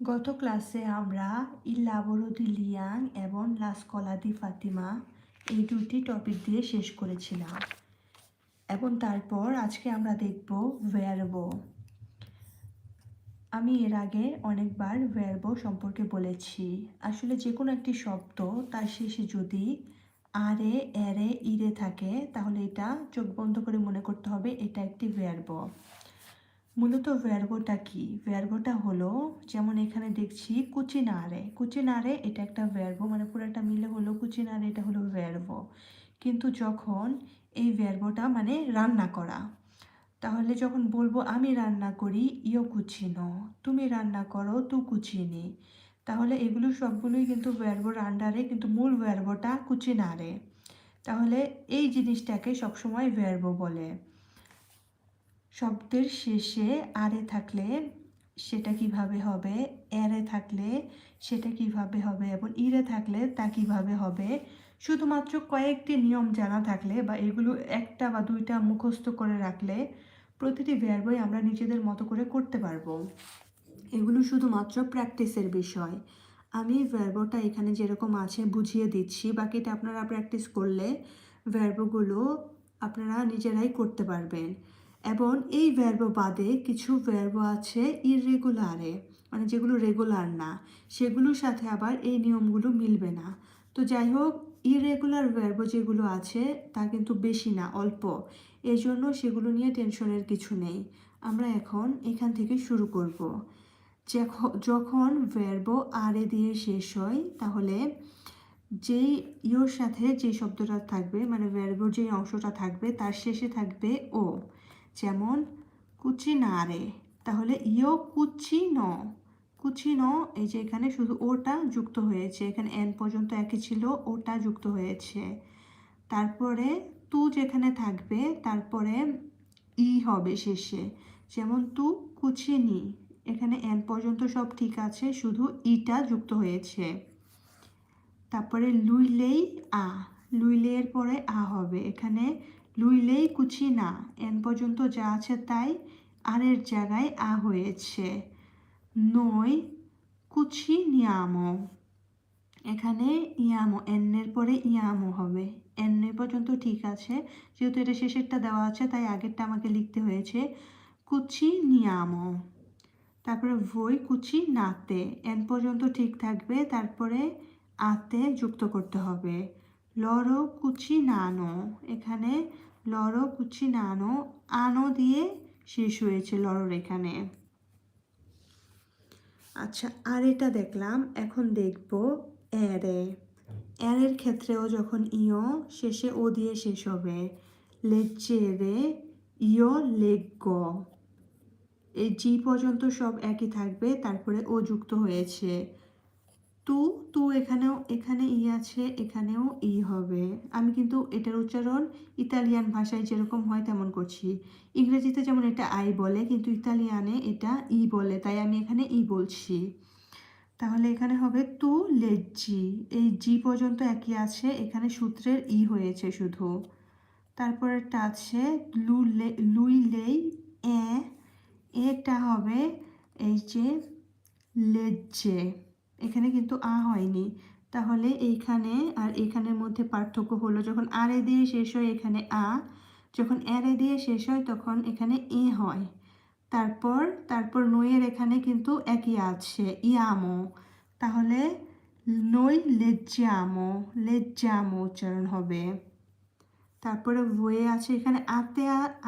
গত ক্লাসে আমরা ইল লিয়াং এবং লা স্কলা দি ফাতিমা এই দুটি টপিক দিয়ে শেষ করেছিলাম। এবং তারপর আজকে আমরা দেখব ভেয়ারবো আমি এর আগে অনেকবার ভেয়ারবো সম্পর্কে বলেছি। আসলে যে কোনো একটি শব্দ তার শেষে যদি আরে, এরে, ইরে থাকে, তাহলে এটা চোখ বন্ধ করে মনে করতে হবে এটা একটি ভেয়ারবো মূলত ভ্যারবোটা কি? ভ্যারবোটা হলো, যেমন এখানে দেখছি কুচিনারে। কুচিনারে এটা একটা ভ্যারবো মানে পুরোটা মিলে হলো কুচিনারে, এটা হলো ভ্যারবো কিন্তু যখন এই ভ্যারবোটা মানে রান্না করা, তাহলে যখন বলব আমি রান্না করি ইও কুচিনো, তুমি রান্না করো, তু কুচিনি, তাহলে এগুলো সবগুলোই কিন্তু ভ্যারবোর আন্ডারে কিন্তু মূল ভ্যারবোটা কুচিনারে। তাহলে এই জিনিসটাকে সবসময় ভ্যারবো বলে। শব্দের শেষে আরে থাকলে সেটা কীভাবে হবে? এরে থাকলে সেটা কীভাবে হবে? এবং ইরে থাকলে তা কীভাবে হবে? শুধুমাত্র কয়েকটি নিয়ম জানা থাকলে বা এগুলো একটা বা দুইটা মুখস্থ করে রাখলে প্রতিটি ভ্যারবই আমরা নিজেদের মতো করে করতে পারব। এগুলো শুধুমাত্র প্র্যাকটিসের বিষয়। আমি ভ্যারবোটা এখানে যেরকম আছে বুঝিয়ে দিচ্ছি। বাকিটা আপনারা প্র্যাকটিস করলে ভ্যারবোগুলো আপনারা নিজেরাই করতে পারবেন। এবং এই ভ্যারবো বাদে কিছু ভ্যারবো আছে ইররেগুলারে মানে যেগুলো রেগুলার না, সেগুলোর সাথে আবার এই নিয়মগুলো মিলবে না। তো যাই হোক ইরেগুলার ভ্যারবো যেগুলো আছে, তা কিন্তু বেশি না, অল্প। এই জন্য সেগুলো নিয়ে টেনশনের কিছু নেই। আমরা এখন এখান থেকে শুরু করব। যখন ভ্যারবো আরে দিয়ে শেষ হয়, তাহলে যেই ইয়োর সাথে যে শব্দটা থাকবে মানে ভ্যারবোর যে অংশটা থাকবে, তার শেষে থাকবে ও যেমন কুচিনারে তাহলে ইও কুচিন কুচিন এই যে এখানে শুধু ওটা যুক্ত হয়েছে, এখানে এন পর্যন্ত একই ছিল, ওটা যুক্ত হয়েছে। তারপরে তু যেখানে থাকবে, তারপরে ই হবে শেষে। যেমন তু কুচিনি এখানে এন পর্যন্ত সব ঠিক আছে, শুধু ইটা যুক্ত হয়েছে। তারপরে লুইলেই আ লুইলের পরে আ হবে, এখানে লুইলেই কুচি না। এন পর্যন্ত যা আছে তাই আরের জায়গায় আ হয়েছে। নই কুচি নিয়ামো। এখানে ইয়ামো, এনের পরে ইয়ামো হবে। এনের পর্যন্ত ঠিক আছে। যেহেতু এটা শেষেরটা দেওয়া আছে, তাই আগেরটা আমাকে লিখতে হয়েছে। কুচি নিয়ামো। তারপরে ভই, কুচি নাতে। এন পর্যন্ত ঠিক থাকবে। তারপরে আতে যুক্ত করতে হবে। লরো কুচি নানো। এখানে লড়ো কুচি নানো, আনো দিয়ে শেষ হয়েছে লড়োর এখানে। আচ্ছা আর এটা দেখলাম, এখন দেখব এরে এরের ক্ষেত্রেও যখন ইও শেষে ও দিয়ে শেষ হবে। লেচেরে ইও লেগ এই জি পর্যন্ত সব একই থাকবে, তারপরে ও যুক্ত হয়েছে। তু তু এখানেও, এখানে ই আছে, এখানেও ই হবে। আমি কিন্তু এটার উচ্চারণ ইতালিয়ান ভাষায় যেরকম হয় তেমন করছি। ইংরেজিতে যেমন এটা আই বলে, কিন্তু ইতালিয়ানে এটা ই বলে, তাই আমি এখানে ই বলছি। তাহলে এখানে হবে তু লেজি এই জি পর্যন্ত একই আছে, এখানে সূত্রের ই হয়েছে শুধু। তারপরেরটা আছে লু লুই লেই, এ এটা হবে এই যে লেজে এখানে কিন্তু আ হয়নি। তাহলে এইখানে আর এখানের মধ্যে পার্থক্য হলো যখন আর এ দিয়ে শেষ হয় এখানে আ, যখন এর এ দিয়ে শেষ হয় তখন এখানে এ হয়। তারপর তারপর নইয়ের এখানে কিন্তু একই আছে, ইয়ামো। তাহলে নই লেজ্জামো লেজ্জামো উচ্চারণ হবে। তারপরে বয়ে আছে এখানে আতে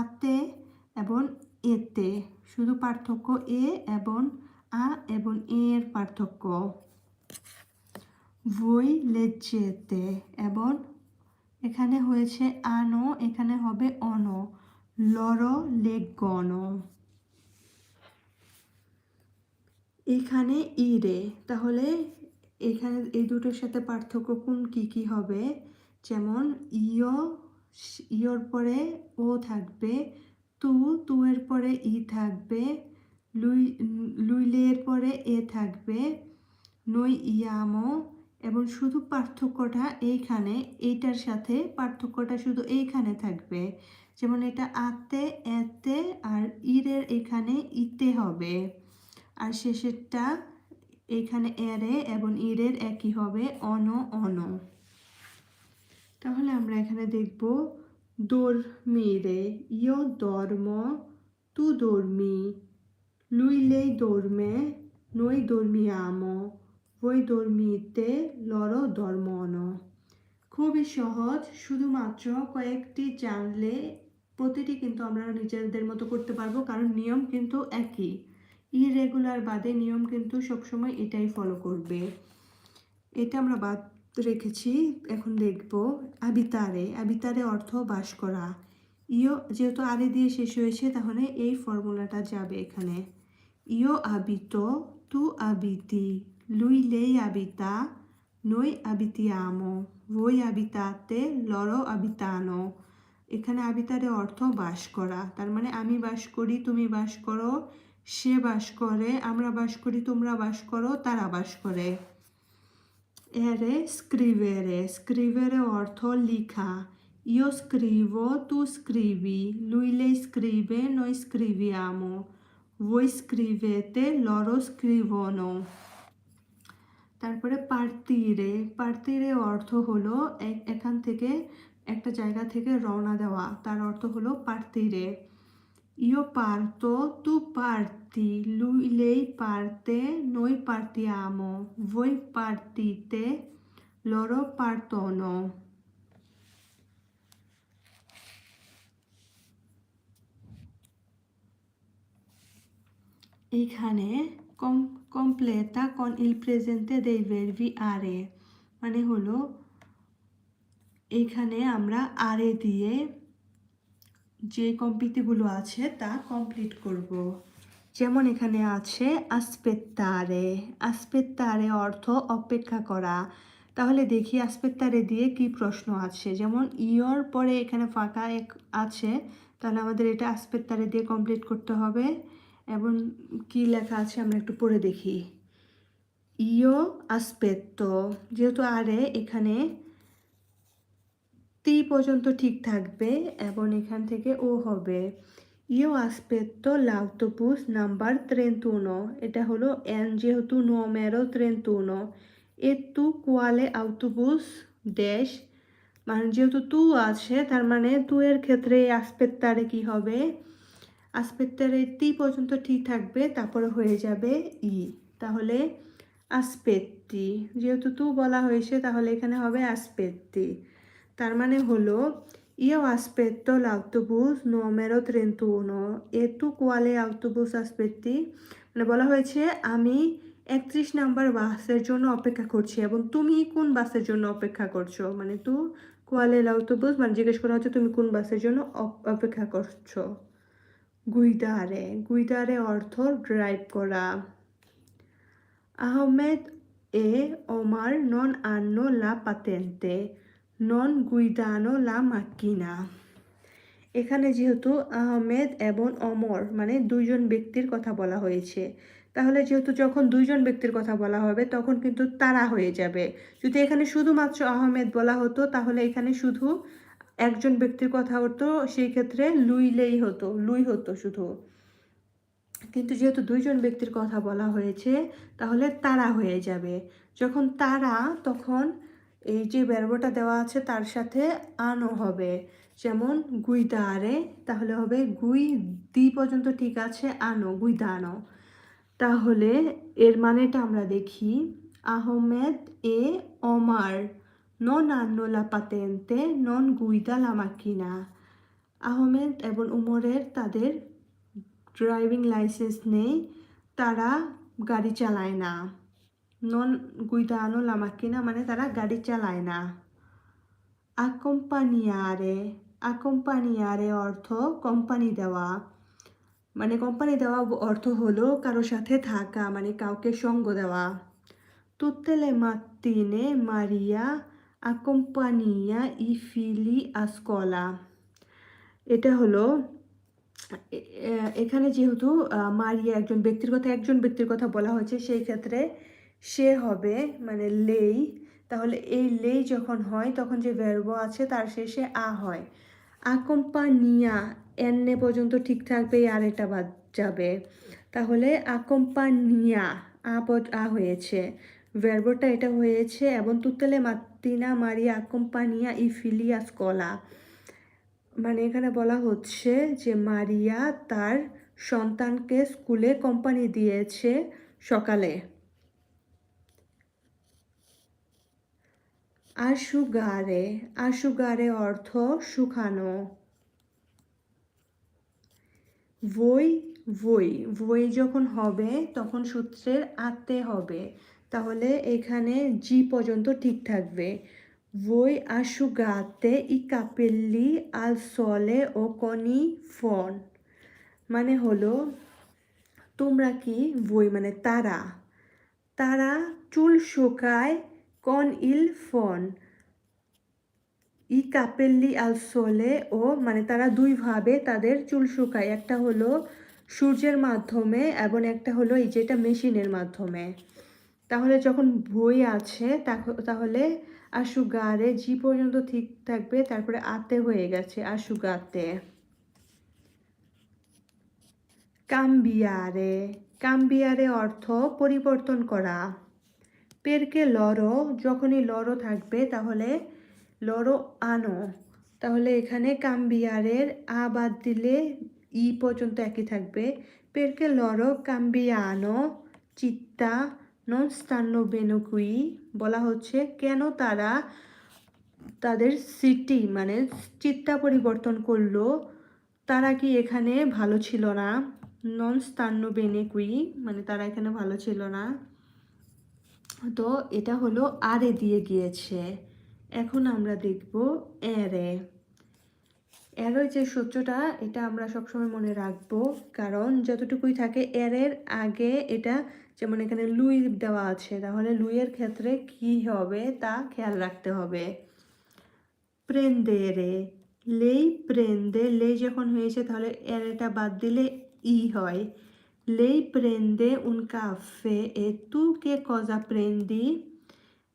আতে এবং এতে। শুধু পার্থক্য এ এবং এবং এর পার্থক্য ভই লেচেতে এবং এখানে হয়েছে আনো, এখানে হবে অন, লর গণ। এখানে ইরে, তাহলে এখানে এই দুটোর সাথে পার্থক্য কোন কি কি হবে? যেমন ইয়, ইয়র পরে ও থাকবে, তু তু এর পরে ই থাকবে লুই লুইলের পরে এ থাকবে। নই ইয়ামো, এবং শুধু পার্থক্যটা এইখানে, এইটার সাথে পার্থক্যটা শুধু এইখানে থাকবে। যেমন এটা আতে, এতে, আর ইরের এখানে ইতে হবে। আর শেষেরটা এখানে এরে এবং ইরের একই হবে, অন অন। তাহলে আমরা এখানে দেখব dormire io dormo tu dormi lui lei dorme, noi dormiamo, voi dormite, loro dormono. খুবই সহজ, শুধুমাত্র কয়েকটি জানলে প্রতিটি কিন্তু আমরা নিজেদের মতো করতে পারব, কারণ নিয়ম কিন্তু একই। ইরেগুলার বাদে নিয়ম কিন্তু সবসময় এটাই ফলো করবে। এটা আমরা বাদ রেখেছি, এখন দেখব। আবিতারে আবিতারে অর্থ বাস করা। ইও যেহেতু আরে দিয়ে শেষ হয়েছে, তাহলে এই ফর্মুলাটা যাবে এখানে। ইও আবিত তু আবিতি লুই লেই আবিতা noi abitiamo, voi abitate, loro abitano. এখানে আবিতারে অর্থ বাস করা তার মানে আমি বাস করি তুমি বাস করো সে বাস করে আমরা বাস করি তোমরা বাস করো তারা বাস করে এরে স্ক্রিভেরে স্ক্রিভেরে অর্থ লিখা io scrivo, tu scrivi. Lui, lei scrive, noi scriviamo. Voi scrivete loro scrivono তারপরে পার্তিরে পার্তিরে অর্থ হলো এখান থেকে একটা জায়গা থেকে রওনা দেওয়া তার অর্থ হলো পার্তিরে ইও পারতো তু পার্তি lui lei parte noi partiamo voi partite loro partono এইখানে কম কমপ্লেতা con il presente dei verbi are মানে হলো এইখানে আমরা আরে দিয়ে যে কম্পিতিগুলো আছে তা কমপ্লিট করব। যেমন এখানে আছে আসপেত্তারে আসপেত্তারে অর্থ অপেক্ষা করা। তাহলে দেখি আসপেত্তারে দিয়ে কি প্রশ্ন আছে। যেমন ইয়র পরে এখানে ফাঁকা এক আছে, তাহলে আমাদের এটা আসপেত্তারে দিয়ে কমপ্লিট করতে হবে। এবং কি লেখা আছে আমরা একটু পড়ে দেখি। ইও আসপেত্ত যেহেতু আরে এখানে তি পর্যন্ত ঠিক থাকবে এবং এখান থেকে ও হবে। ইও আসপেত্ত লাউটোপুস নাম্বার ট্রেন্তুনো এটা হলো এন যেহেতু নোমেরো ট্রেন্তুনো এ তু কোয়ালে আউটোবুস ড্যাশ মানে যেহেতু তু আছে, তার মানে তু এর ক্ষেত্রে আসপেত্তারে কি হবে? আসপেত্তারে তি পর্যন্ত ঠিক থাকবে, তারপরে হয়ে যাবে ই। তাহলে আসপেত্তি যেহেতু তু বলা হয়েছে, তাহলে এখানে হবে আসপেত্তি তার মানে হলো io aspetto l'autobus numero 31 e tu quale autobus aspetti মানে বলা হয়েছে, আমি একত্রিশ নাম্বার বাসের জন্য অপেক্ষা করছি, এবং তুমি কোন বাসের জন্য অপেক্ষা করছ? মানে তু কোয়ালে autobus মানে জিজ্ঞেস করা হচ্ছে, তুমি কোন বাসের জন্য অপ- অপেক্ষা করছ? গুইদারে গুইদারে অর্থ ড্রাইভ করা। আহমেদ এ ওমার নন আন্নো লা পাতেন্তে, নন গুইদানো লা মাক্কিনা। এখানে যেহেতু আহমেদ এবং অমর মানে দুইজন ব্যক্তির কথা বলা হয়েছে, তাহলে যেহেতু যখন দুইজন ব্যক্তির কথা বলা হবে, তখন কিন্তু তারা হয়ে যাবে। যদি এখানে শুধুমাত্র আহমেদ বলা হতো, তাহলে এখানে শুধু একজন ব্যক্তির কথা হতো, সেই ক্ষেত্রে লুইলেই হতো, লুই হতো শুধু। কিন্তু যেহেতু দুইজন ব্যক্তির কথা বলা হয়েছে, তাহলে তারা হয়ে যাবে। যখন তারা, তখন এই যে ব্যর্বটা দেওয়া আছে, তার সাথে আনো হবে। যেমন, গুইদারে, তাহলে হবে গুই দি পর্যন্ত ঠিক আছে আনো গুইদানো। তাহলে এর মানেটা আমরা দেখি। আহমেদ এ ওমার নন আন্নো লা পাতেন্তে নন গুইদা লা মাকিনা আহমেদ এবং উমরের তাদের ড্রাইভিং লাইসেন্স নেই তারা গাড়ি চালায় না নন গুইদানো লা মাকিনা মানে তারা গাড়ি চালায় না আকম্পানিয়ারে আকম্পানিয়ারে অর্থ কোম্পানি দেওয়া মানে কোম্পানি দেওয়া অর্থ হলো কারোর সাথে থাকা মানে কাউকে সঙ্গ দেওয়া tutte le mattine I figli, a scuola. এটা হলো এখানে যেহেতু মারিয়া একজন ব্যক্তির কথা একজন ব্যক্তির কথা বলা হয়েছে, সেই ক্ষেত্রে সে হবে মানে লেই। তাহলে এই লেই যখন হয়, তখন যে ভ্যারব আছে, তার শেষে আ হয়। আকম্পানিয়া এনে পর্যন্ত ঠিক থাকবে আর এটা বাদ যাবে। তাহলে আকম্পানিয়া আ পদ আ হয়েছে। ভার্বটা এটা হয়েছে, এবং তুতলে তুতেলে মাতিনা মারিয়া কোম্পানিয়া ই ফিলিয়া স্কলা মানে এখানে বলা হচ্ছে যে মারিয়া তার সন্তানকে স্কুলে কোম্পানি দিয়েছে সকালে। আশুগারে আশুগারে অর্থ শুকানো। বই বই বই যখন হবে তখন সূত্রের আতে হবে। তাহলে এখানে জি পর্যন্ত ঠিক থাকবে। বই আশুগাতে ই কাপেল্লি আল সলে ও কনি ফন মানে হলো, তোমরা কি বই মানে তারা। তারা চুল শুকায় কন ইল ফন ই কাপেল্লি আল সোলে ও মানে তারা দুইভাবে তাদের চুল শুকায়। একটা হলো সূর্যের মাধ্যমে এবং একটা হলো এই যেটা মেশিনের মাধ্যমে। তাহলে যখন বই আছে, তাহ- তাহলে আশুগারে জি পর্যন্ত ঠিক থাকবে, তারপরে আতে হয়ে গেছে আশুগাতে কাম্বিয়ারে কাম্বিয়ারে অর্থ পরিবর্তন করা। পেরকে লড়ো যখনই লড়ো থাকবে, তাহলে লড়ো আনো। তাহলে এখানে কাম্বিয়ারের আ বাদ দিলে ই পর্যন্ত একই থাকবে। পেরকে লড়ো কাম্বিয়ানো, চিত্তা নন স্তান্ন বেনুকুই বলা হচ্ছে, কেন তারা তাদের সিটি মানে চিত্তা পরিবর্তন করল? তারা কি এখানে ভালো ছিল না? নন স্তান্ন বেনেকুই মানে তারা এখানে ভালো ছিল না। তো এটা হলো আরে দিয়ে গিয়েছে। এখন আমরা দেখব এরে। এরও যে সূত্রটা, এটা আমরা সবসময় মনে রাখব। কারণ যতটুকুই থাকে এরের আগে এটা যেমন এখানে লুই দেওয়া আছে, তাহলে লুইয়ের ক্ষেত্রে কি হবে? তা খেয়াল রাখতে হবে। প্রেন্দেরে, লেই প্রেন্দে লে যখন হয়েছে, তাহলে এরেটা বাদ দিলে ই হয়। লেই প্রেন্দে উন কাফে এ তু কে কজা প্রেন্দি?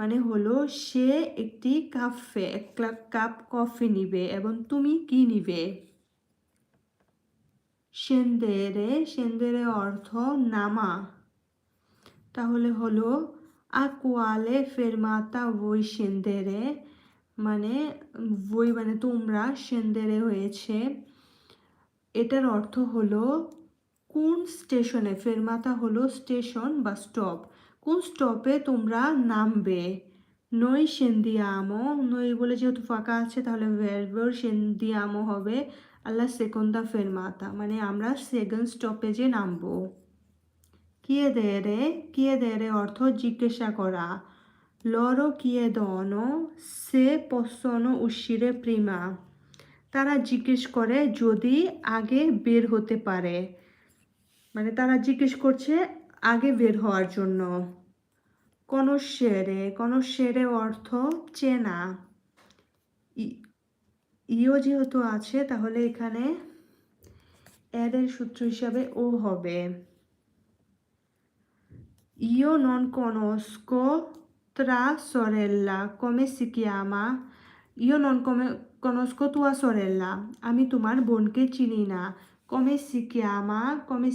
মানে হলো সে একটি কাফে এক কাপ কফি নিবে এবং তুমি কি নিবে? সেন্দেরে সেন্দেরে অর্থ নামা। তাহলে হলো, আকুয়ালে ফেরমাতা বই সেন্দেরে মানে বই মানে তোমরা সেন্দেরে হয়েছে। এটার অর্থ হলো, কোন স্টেশনে, ফেরমাতা হলো স্টেশন বা স্টপ। কোন স্টপে তোমরা নামবে? নই সেন্দিয়ামো, নই বলে যেহেতু ফাঁকা আছে, তাহলে ভেরভর সেন্দিয়ামো হবে। আল্লাহ সেকন্দা ফেরমাতা মানে আমরা সেকেন্ড স্টপেজে নামবো। কিয়ে দেরে কিয়ে দেরে অর্থ জিজ্ঞাসা করা। লরো কিয়ে দনো, সে পসনো উশিরে প্রিমা। তারা জিজ্ঞেস করে যদি আগে বের হতে পারে। মানে তারা জিজ্ঞেস করছে আগে বের হওয়ার জন্য। কোন শেরে কোন সেরে অর্থ চেনা। ইও যেহেতু আছে, তাহলে এখানে এদের সূত্র হিসাবে ও হবে। ইও নন কনস্কো ত্রা সরেল্লা, কমে সিকিয়ামা। ইও নন কমে, কনস্কো তুয়া সরেল্লা। আমি তোমার বোনকে চিনি না। কমে সিকিয়ামা, কমে